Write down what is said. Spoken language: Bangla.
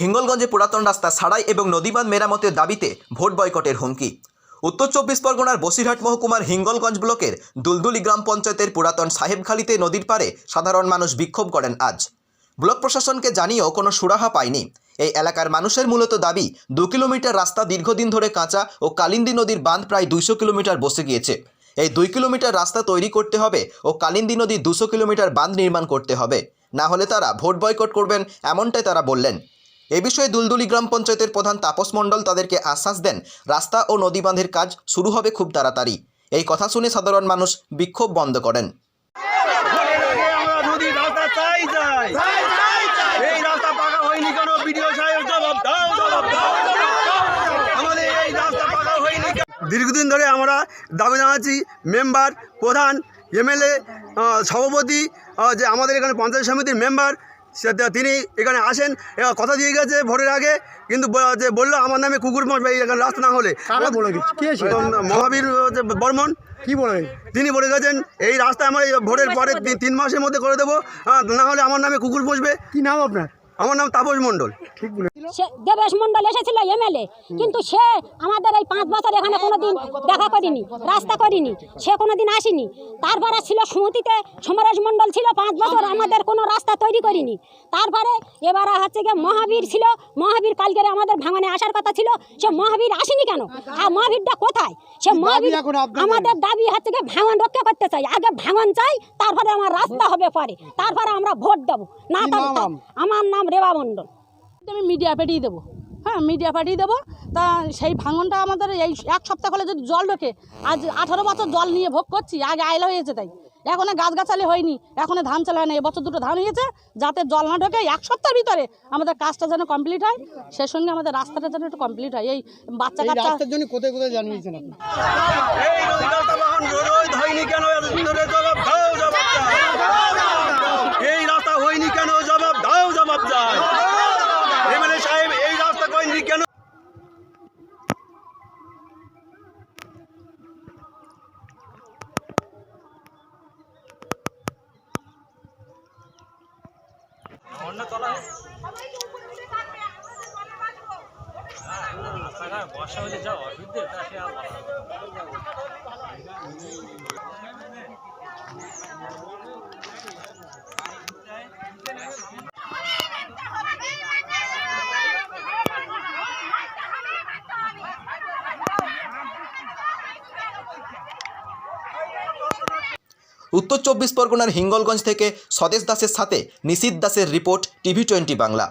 হিঙ্গলগঞ্জে পুরাতন রাস্তা সারাই এবং নদীবাঁধ মেরামতের দাবিতে ভোট বয়কটের হুমকি। উত্তর চব্বিশ পরগনার বসিরহাট মহকুমার হিঙ্গলগঞ্জ ব্লকের দুলদুলি গ্রাম পঞ্চায়েতের পুরাতন সাহেবখালীতে নদীর পারে সাধারণ মানুষ বিক্ষোভ করেন আজ। ব্লক প্রশাসনকে জানিয়েও কোনো সুরাহা পায়নি। এই এলাকার মানুষের মূলত দাবি, দু কিলোমিটার রাস্তা দীর্ঘদিন ধরে কাঁচা ও কালিন্দী নদীর বাঁধ প্রায় দুইশো কিলোমিটার বসে গিয়েছে। এই দুই কিলোমিটার রাস্তা তৈরি করতে হবে ও কালিন্দী নদীর দুশো কিলোমিটার বাঁধ নির্মাণ করতে হবে। না হলে তারা ভোট বয়কট করবেন, এমনটাই তারা বললেন। এ বিষয়ে দুলদুলি গ্রাম পঞ্চায়েতের প্রধান তাপস মণ্ডল তাদেরকে আশ্বাস দেন। রাস্তা ও নদী বাঁধের কাজ শুরু হবে খুব তাড়াতাড়ি। এই কথা শুনে সাধারণ মানুষ বিক্ষোভ বন্ধ করেন। দীর্ঘদিন ধরে আমরা দাবি জানাচ্ছি, মেম্বার, প্রধান, এমএলএ সভাপতি যে আমাদের এখানে পঞ্চায়েত সমিতির মেম্বার তিনি এখানে আসেন কথা দিয়ে গেছে ভোরের আগে কিন্তু যে বলল আমার নামে কুকুর রাস্তা না হলে। মহাবীর বর্মন। কি বলে তিনি বলে গেছেন এই রাস্তা আমার ভোরের পরে তিন- তিন মাসের মধ্যে করে দেবো না হলে আমার নামে কুকুর পুষবে কি নাম আপনার? আমার নাম তাপস মণ্ডল। ঠিক বলে সে দেবেশ মন্ডল এসেছিল এমএলএ কিন্তু সে আমাদের এই পাঁচ বছর এখানে কোনোদিন দেখা করিনি রাস্তা করিনি সে কোনো কোনোদিন আসেনি। তারপরে ছিল সুমতিতে সমরেশ মন্ডল ছিল পাঁচ বছর আমাদের কোনো রাস্তা তৈরি করিনি। তারপরে এবারে হচ্ছে গিয়ে মহাবীর ছিল মহাবীর কালকে আমাদের ভাঙনে আসার কথা ছিল সে মহাবীর আসেনি কেন? আর মহাবীরটা কোথায়? সে মহাবীর আমাদের দাবি হচ্ছে গিয়ে ভাঙন রক্ষা করতে চাই। আগে ভাঙন চাই তারপরে আমার রাস্তা হবে পরে। তারপরে আমরা ভোট দেবো। না আমার নাম রেবা মন্ডল আমি মিডিয়া পাঠিয়ে দেবো। হ্যাঁ মিডিয়া পাঠিয়ে দেবো। তা সেই ভাঙনটা আমাদের এই এক সপ্তাহ হলে যদি জল ঢোকে আজ আঠারো বছর জল নিয়ে ভোগ করছি আগে আয়লা হয়েছে তাই। এখনও গাছগাছালি হয়নি এখনও ধান চালা নেই এবছর দুটো ধান হয়েছে যাতে জল না ঢোকে এক সপ্তাহের ভিতরে আমাদের কাজটা যেন কমপ্লিট হয় সেই সঙ্গে আমাদের রাস্তাটা যেন একটু কমপ্লিট হয়। এই বাচ্চা কাচ্চা জন্য কোথায় কোথায় জানিয়েছেন আপনি? হ্যাঁ, হ্যাঁ, বর্ষা হয়েছে যা অসুবিধে তা সে উত্তর চব্বিশ পরগনার হিঙ্গলগঞ্জ থেকে স্বদেশ দাসের সাথে নিশীত দাসের রিপোর্ট টিভি টোয়েন্টি বাংলা।